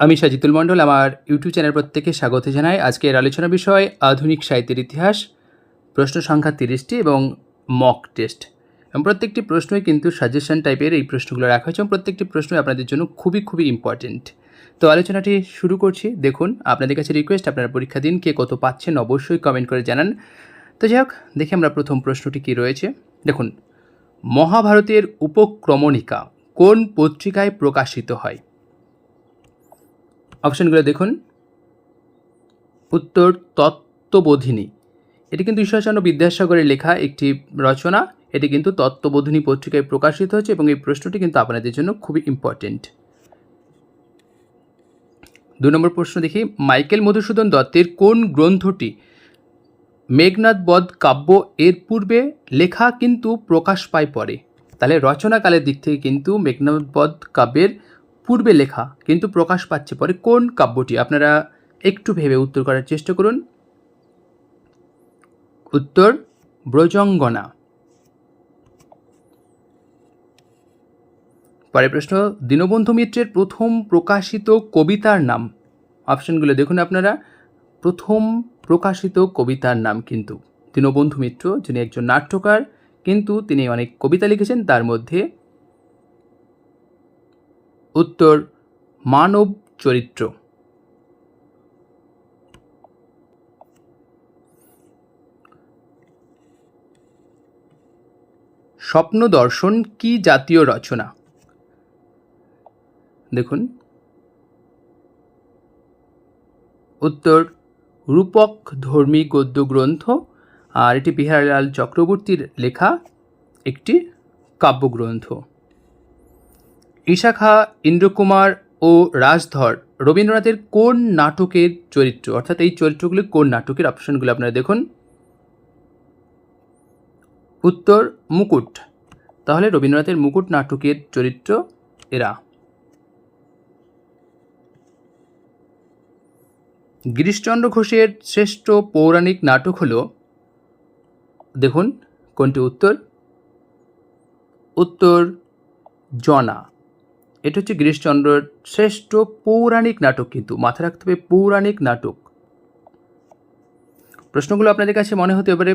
আমি সাজিতুল মণ্ডল, আমার YouTube channel প্রত্যেকে স্বাগত জানাই। আজকের আলোচনা বিষয় আধুনিক সাহিত্যের ইতিহাস, প্রশ্ন সংখ্যা তিরিশটি এবং মক টেস্ট এবং প্রত্যেকটি প্রশ্নই কিন্তু সাজেশন টাইপের এই প্রশ্নগুলো রাখা হয়েছে এবং প্রত্যেকটি প্রশ্নই আপনাদের জন্য খুবই খুবই ইম্পর্টেন্ট তো আলোচনাটি শুরু করছি। দেখুন, আপনাদের কাছে রিকোয়েস্ট আপনারা পরীক্ষা দিন, কে কত পাচ্ছেন অবশ্যই কমেন্ট করে জানান। তো যাই হোক, দেখি আমরা প্রথম প্রশ্নটি কী রয়েছে। দেখুন, মহাভারতের উপক্রমণিকা কোন পত্রিকায় প্রকাশিত হয়? অপশানগুলো দেখুন। উত্তর তত্ত্ববোধিনী। এটি কিন্তু ঈশ্বরচন্দ্র বিদ্যাসাগরের লেখা একটি রচনা। এটি কিন্তু তত্ত্ববোধিনী পত্রিকায় প্রকাশিত হচ্ছে এবং এই প্রশ্নটি কিন্তু আপনাদের জন্য খুবই ইম্পর্টেন্ট দু নম্বর প্রশ্ন দেখি, মাইকেল মধুসূদন দত্তের কোন গ্রন্থটি মেঘনাথ বধ কাব্য এর পূর্বে লেখা কিন্তু প্রকাশ পায় পরে? তাহলে রচনাকালের দিক থেকে কিন্তু মেঘনাথ বধ কাব্যের পূর্বে লেখা, কিন্তু প্রকাশ পাচ্ছে পরে কোন কাব্যটি? আপনারা একটু ভেবে উত্তর করার চেষ্টা করুন। উত্তর, ব্রজঙ্গনা। পরের প্রশ্ন, দীনবন্ধু মিত্রের প্রথম প্রকাশিত কবিতার নাম। অপশনগুলো দেখুন আপনারা। প্রথম প্রকাশিত কবিতার নাম কিন্তু। দীনবন্ধু মিত্র, যিনি একজন নাট্যকার, কিন্তু তিনি অনেক কবিতা লিখেছেন, তার মধ্যে উত্তর, মানব চরিত্র। স্বপ্ন দর্শন কি জাতীয় রচনা? দেখুন। উত্তর, রূপক ধর্মী গদ্য গ্রন্থ আর এটি বিহারলাল চক্রবর্তীর লেখা একটি কাব্যগ্রন্থ। ইশাখা ইন্দ্রকুমার ও রাজধর রবীন্দ্রনাথের কোন নাটকের চরিত্র? অর্থাৎ এই চরিত্রগুলি কোন নাটকের অপশনগুলো আপনারা দেখুন। উত্তর, মুকুট। তাহলে রবীন্দ্রনাথের মুকুট নাটকের চরিত্র এরা। গিরিশচন্দ্র ঘোষের শ্রেষ্ঠ পৌরাণিক নাটক হল, দেখুন কোনটি উত্তর? উত্তর, জনা। এটা হচ্ছে গিরিশচন্দ্রের শ্রেষ্ঠ পৌরাণিক নাটক কিন্তু, মাথায় রাখতে হবে পৌরাণিক নাটক। প্রশ্নগুলো আপনাদের কাছে মনে হতে পারে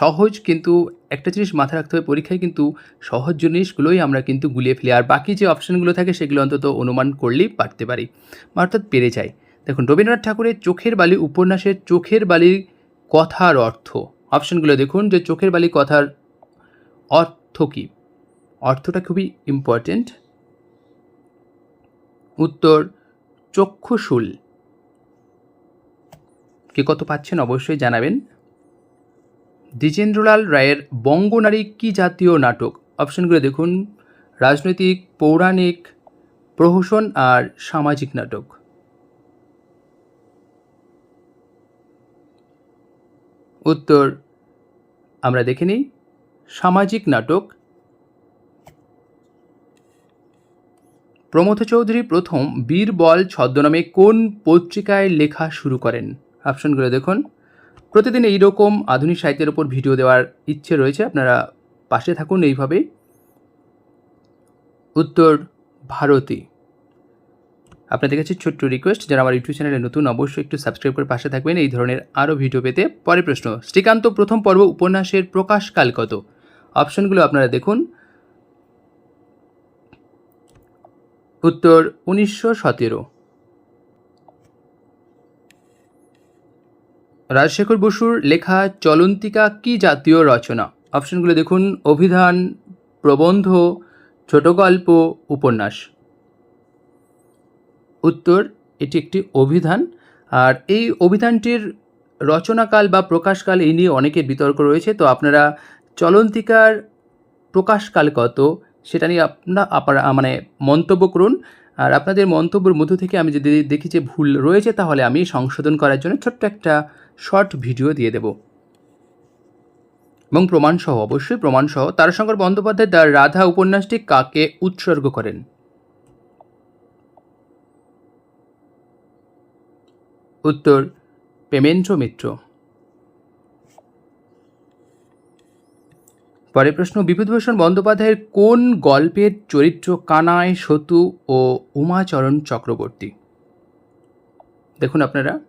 সহজ কিন্তু একটা জিনিস মাথায় রাখতে হবে, পরীক্ষায় কিন্তু সহজ জিনিসগুলোই আমরা কিন্তু গুলিয়ে ফেলি, আর বাকি যে অপশানগুলো থাকে সেগুলো অন্তত অনুমান করলেই পারতে পারি। অর্থাৎ পেরে যাই। দেখুন, রবীন্দ্রনাথ ঠাকুরের চোখের বালি উপন্যাসের চোখের বালির কথার অর্থ। অপশানগুলো দেখুন, যে চোখের বালি কথার অর্থ কী? অর্থটা খুবই ইম্পর্টেন্ট উত্তর, চক্ষুশুল। কে কত পাচ্ছেন অবশ্যই জানাবেন। দ্বিজেন্দ্রলাল রায়ের বঙ্গনারী কি জাতীয় নাটক? অপশনগুলো দেখুন, রাজনৈতিক, পৌরাণিক, প্রহসন আর সামাজিক নাটক। উত্তর, আমরা দেখে নিই, সামাজিক নাটক প্রমথ চৌধুরী প্রথম বীরবল ছদ্মনামে কোন পত্রিকায় লেখা শুরু করেন? অপশনগুলো দেখুন। প্রতিদিন এইরকম আধুনিক সাহিত্যের ওপর ভিডিও দেওয়ার ইচ্ছে রয়েছে। আপনারা পাশে থাকুন এইভাবেই উত্তর, ভারতী। আপনাদের কাছে ছোট্ট রিকোয়েস্ট যারা আমার ইউটিউব চ্যানেলে নতুন, অবশ্যই একটু সাবস্ক্রাইব করে পাশে থাকবেন। এই ধরনের আরও ভিডিও পেতে পরে প্রশ্ন, শ্রীকান্ত প্রথম পর্ব উপন্যাসের প্রকাশকাল কত? অপশনগুলো আপনারা দেখুন। উত্তর উনিশশো সতেরো। রাজশেখর বসুর লেখা চলন্তিকা কি জাতীয় রচনা? অপশনগুলো দেখুন, অভিধান, প্রবন্ধ ছোট গল্প উপন্যাস। উত্তর, এটি একটি অভিধান। আর এই অভিধানটির রচনাকাল বা প্রকাশকাল এই নিয়ে অনেকের বিতর্ক রয়েছে। তো আপনারা চলন্তিকার প্রকাশকাল কত? সেটা নিয়ে আপনার আপনারা মানে মন্তব্য করুন। আর আপনাদের মন্তব্যের মধ্য থেকে আমি যদি দেখি যে ভুল রয়েছে, তাহলে আমি সংশোধন করার জন্য ছোট্ট একটা শর্ট ভিডিও দিয়ে দেব। এবং প্রমাণসহ, অবশ্যই প্রমাণসহ, তারাশঙ্কর বন্দ্যোপাধ্যায় তার রাধা উপন্যাসটি কাকে উৎসর্গ করেন? উত্তর পেমেন্দ্র মিত্র। পরের প্রশ্ন, বিভূতিভূষণ বন্দ্যোপাধ্যায়ের কোন গল্পের চরিত্র কানায় সতু ও উমাচরণ চক্রবর্তী? দেখুন আপনারা।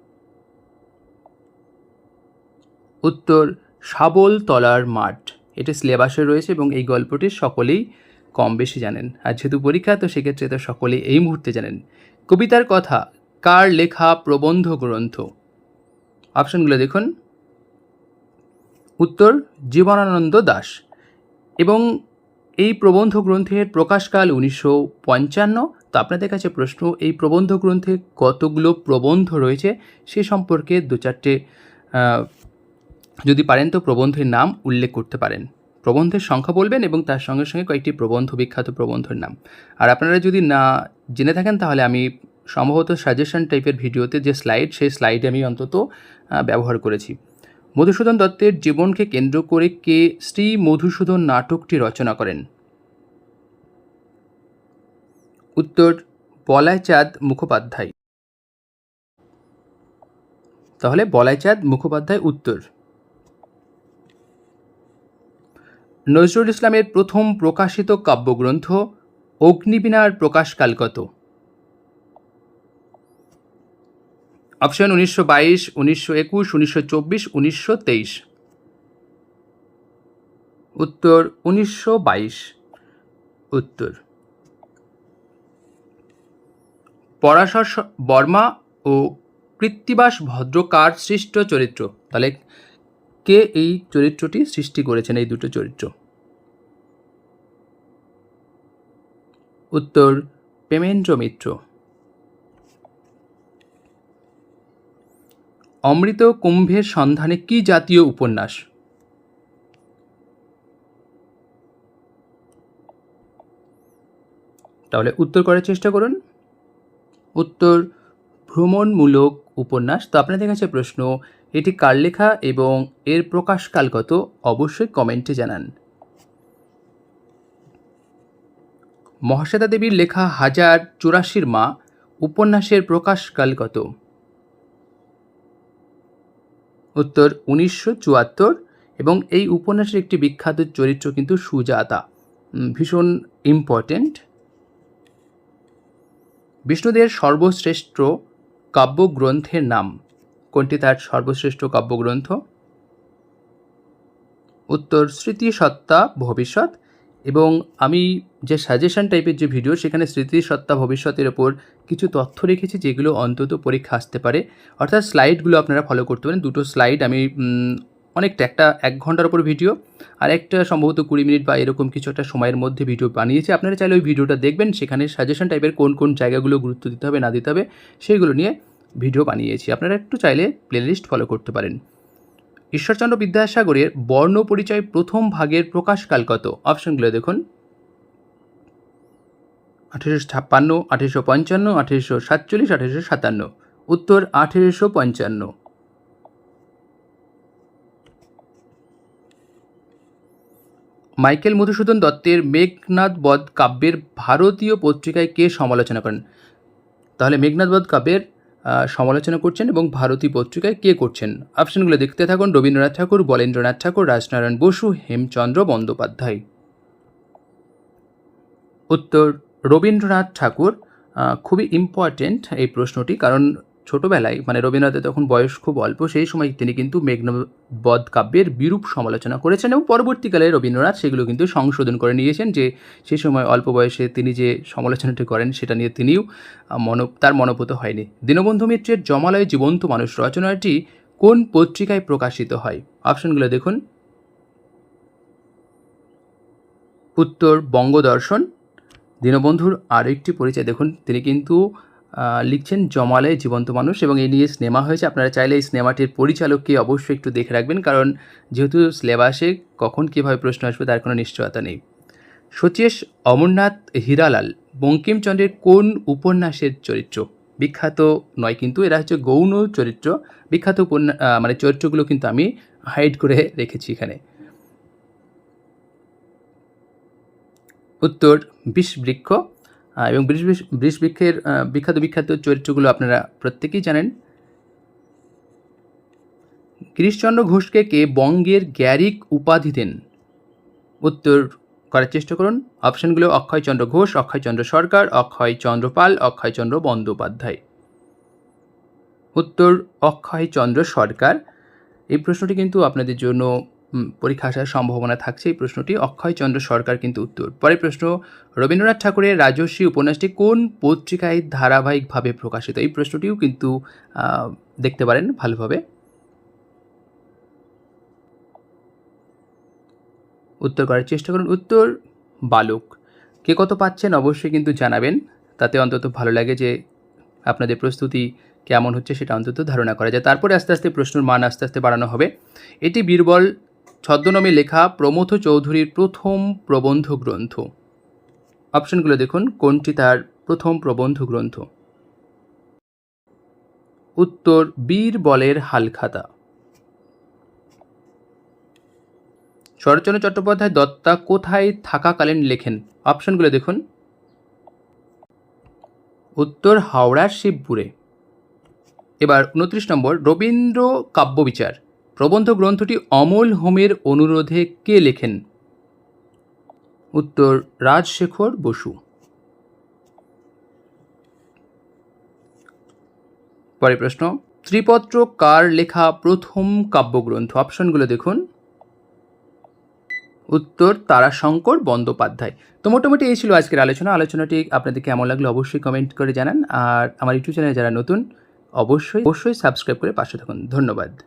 উত্তর শাবল তলার মাঠ। এটা সিলেবাসে রয়েছে এবং এই গল্পটি সকলেই কম বেশি জানেন। আর যেহেতু পরীক্ষা, তো সেক্ষেত্রে তো সকলেই এই মুহূর্তে জানেন। কবিতার কথা, কার লেখা প্রবন্ধ গ্রন্থ? অপশনগুলো দেখুন। উত্তর, জীবনানন্দ দাস এবং এই প্রবন্ধ গ্রন্থের প্রকাশকাল উনিশশো পঞ্চান্ন। তো আপনাদের কাছে প্রশ্ন, এই প্রবন্ধ গ্রন্থে কতগুলো প্রবন্ধ রয়েছে? সে সম্পর্কে দু চারটে যদি পারেন তো প্রবন্ধের নাম উল্লেখ করতে পারেন। প্রবন্ধের সংখ্যা বলবেন এবং তার সঙ্গে সঙ্গে কয়েকটি প্রবন্ধ, বিখ্যাত প্রবন্ধের নাম। আর আপনারা যদি না জেনে থাকেন, তাহলে আমি সম্ভবত সাজেশন টাইপের ভিডিওতে যে স্লাইড সেই স্লাইডে আমি অন্তত ব্যবহার করেছি। মধুসূদন দত্তের জীবনকে কেন্দ্র করে কে শ্রী মধুসূদন নাটকটি রচনা করেন? উত্তর, বলাইচাঁদ মুখোপাধ্যায়। তাহলে বলাইচাঁদ মুখোপাধ্যায় উত্তর। নজরুল ইসলামের প্রথম প্রকাশিত কাব্যগ্রন্থ অগ্নিবীণার প্রকাশকাল কত অপশন উনিশশো বাইশ, উনিশশো একুশ, উনিশশো চব্বিশ, উনিশশো তেইশ। উত্তর উনিশশো বাইশ। উত্তর। পরাশর বর্মা ও কৃত্তিবাস ভদ্রকার সৃষ্ট চরিত্র। তাহলে কে এই চরিত্রটি সৃষ্টি করেছেন, এই দুটো চরিত্র? উত্তর প্রেমেন্দ্র মিত্র। অমৃত কুম্ভের সন্ধানে কি জাতীয় উপন্যাস? তাহলে উত্তর করার চেষ্টা করুন। উত্তর ভ্রমণমূলক উপন্যাস। তো আপনাদের কাছে প্রশ্ন, এটি কার লেখা এবং এর প্রকাশকাল কত অবশ্যই কমেন্টে জানান। মহাশ্বেতা দেবীর লেখা হাজার চুরাশির মা, উপন্যাসের প্রকাশকাল কত উত্তর উনিশশো চুয়াত্তর এবং এই উপন্যাসের একটি বিখ্যাত চরিত্র কিন্তু সুজাতা। ভীষণ ইম্পর্টেন্ট বিষ্ণুদের সর্বশ্রেষ্ঠ কাব্যগ্রন্থের নাম। কোনটি তার সর্বশ্রেষ্ঠ কাব্যগ্রন্থ? উত্তর স্মৃতি সত্তা ভবিষ্যৎ এবং আমি যে সাজেশন টাইপের যে ভিডিও সেখানে স্মৃতি সত্তা ভবিষ্যতের ওপর কিছু তথ্য রেখেছি যেগুলো অন্তত পরীক্ষা আসতে পারে। অর্থাৎ স্লাইডগুলো আপনারা ফলো করতে পারেন। দুটো স্লাইড আমি অনেকটা একটা এক ঘণ্টার ওপর ভিডিও আর একটা সম্ভবত কুড়ি মিনিট বা এরকম কিছু একটা সময়ের মধ্যে ভিডিও বানিয়েছি। আপনারা চাইলে ওই ভিডিওটা দেখবেন, সেখানে সাজেশন টাইপের কোন কোন জায়গাগুলো গুরুত্ব দিতে হবে, না দিতে হবে, সেইগুলো নিয়ে ভিডিও বানিয়েছি। আপনারা একটু চাইলে প্লেলিস্ট ফলো করতে পারেন। ঈশ্বরচন্দ্র বিদ্যাসাগরের বর্ণ পরিচয় প্রথম ভাগের প্রকাশকাল কত? অপশনগুলো দেখুন। আঠেরোশো ছাপ্পান্ন, আঠেরোশো পঞ্চান্ন, আঠেরোশো সাতচল্লিশ, আঠেরোশো সাতান্ন। উত্তর, আঠেরোশো পঞ্চান্ন। মাইকেল মধুসূদন দত্তের মেঘনাদ বধ কাব্যের ভারতীয় পত্রিকায় কে সমালোচনা করেন? তাহলে মেঘনাদ বধ কাব্যের সমালোচনা করছেন এবং ভারতী পত্রিকায় কে করছেন? অপশনগুলো দেখতে থাকুন। রবীন্দ্রনাথ ঠাকুর, বলেন্দ্রনাথ ঠাকুর, রাজনারায়ণ বসু, হেমচন্দ্র বন্দ্যোপাধ্যায়। উত্তর, রবীন্দ্রনাথ ঠাকুর খুবই ইম্পর্টেন্ট এই প্রশ্নটি কারণ ছোটবেলায় মানে রবীন্দ্রনাথের তখন বয়স খুব অল্প, সেই সময় তিনি কিন্তু মেঘনাদ কাব্যের বিরূপ সমালোচনা করেছেন এবং পরবর্তীকালে রবীন্দ্রনাথ সেগুলো কিন্তু সংশোধন করে নিয়েছেন যে সেই সময় অল্প বয়সে তিনি যে সমালোচনাটি করেন সেটা নিয়ে তিনিও মন, তার মনোভূত হয়নি। দীনবন্ধু মিত্রের জমালয় জীবন্ত মানুষ রচনাটি কোন পত্রিকায় প্রকাশিত হয়? অপশনগুলো দেখুন। উত্তর বঙ্গদর্শন। দীনবন্ধুর আরেকটি পরিচয় দেখুন, তিনি কিন্তু লিখছেন জমালে জীবন্ত মানুষ এবং এই নিয়ে সিনেমা হয়েছে। আপনারা চাইলে এই সিনেমাটির পরিচালককে অবশ্যই একটু দেখে রাখবেন কারণ যেহেতু সিলেবাসে কখন কীভাবে প্রশ্ন আসবে তার কোনো নিশ্চয়তা নেই। সচেশ অমরনাথ হীরালাল বঙ্কিমচন্দ্রের কোন উপন্যাসের চরিত্র? বিখ্যাত নয় কিন্তু এরা হচ্ছে গৌণ চরিত্র। বিখ্যাত উপন্যা আহ, মানে চরিত্রগুলো কিন্তু আমি হাইড করে রেখেছি এখানে। উত্তর বিষবৃক্ষ। এবং বৃষ বৃষবৃক্ষের বিখ্যাত বিখ্যাত চরিত্রগুলো আপনারা প্রত্যেকেই জানেন। গিরিশচন্দ্র ঘোষকে কে বঙ্গের গ্যারিক উপাধি দেন, উত্তর করার চেষ্টা করুন। অপশনগুলো অক্ষয়চন্দ্র ঘোষ, অক্ষয়চন্দ্র সরকার অক্ষয়চন্দ্র পাল অক্ষয়চন্দ্র বন্দ্যোপাধ্যায়। উত্তর, অক্ষয়চন্দ্র সরকার। এই প্রশ্নটি কিন্তু আপনাদের জন্য পরীক্ষা আসার সম্ভাবনা থাকছে। এই প্রশ্নটি অক্ষয় চন্দ্র সরকার কিন্তু উত্তর। পরের প্রশ্ন, রবীন্দ্রনাথ ঠাকুরের রাজস্বী উপন্যাসটি কোন পত্রিকায় ধারাবাহিকভাবে প্রকাশিত? এই প্রশ্নটিও কিন্তু দেখতে পারেন ভালোভাবে। উত্তর করার চেষ্টা করুন। উত্তর, বালক। কে কত পাচ্ছেন অবশ্যই কিন্তু জানাবেন। তাতে অন্তত ভালো লাগে যে আপনাদের প্রস্তুতি কেমন হচ্ছে সেটা অন্তত ধারণা করা যায়। তারপরে আস্তে আস্তে প্রশ্নের মান আস্তে আস্তে বাড়ানো হবে। এটি বীরবল ছদ্মনামে লেখা প্রমথ চৌধুরীর প্রথম প্রবন্ধ গ্রন্থ। অপশনগুলো দেখুন, কোনটি তার প্রথম প্রবন্ধ গ্রন্থ? উত্তর বীরবলের হালখাতা। শরৎচন্দ্র চট্টোপাধ্যায় দত্তা কোথায় থাকাকালীন লেখেন? অপশনগুলো দেখুন। উত্তর, হাওড়ার শিবপুরে। এবার উনত্রিশ নম্বর, রবীন্দ্র কাব্যবিচার। প্রবন্ধ গ্রন্থটি অমল হোমের অনুরোধে কে লেখেন? উত্তর রাজশেখর বসু। পরের প্রশ্ন, ত্রিপত্র কার লেখা প্রথম কাব্যগ্রন্থ? অপশনগুলো দেখুন। উত্তর তারাশঙ্কর বন্দ্যোপাধ্যায়। তো মোটামুটি এই ছিল আজকের আলোচনা। আলোচনাটি আপনাদের কেমন লাগল অবশ্যই কমেন্ট করে জানান। আর আমার ইউটিউব চ্যানেলে যারা নতুন, অবশ্যই অবশ্যই সাবস্ক্রাইব করে পাশে থাকুন। ধন্যবাদ।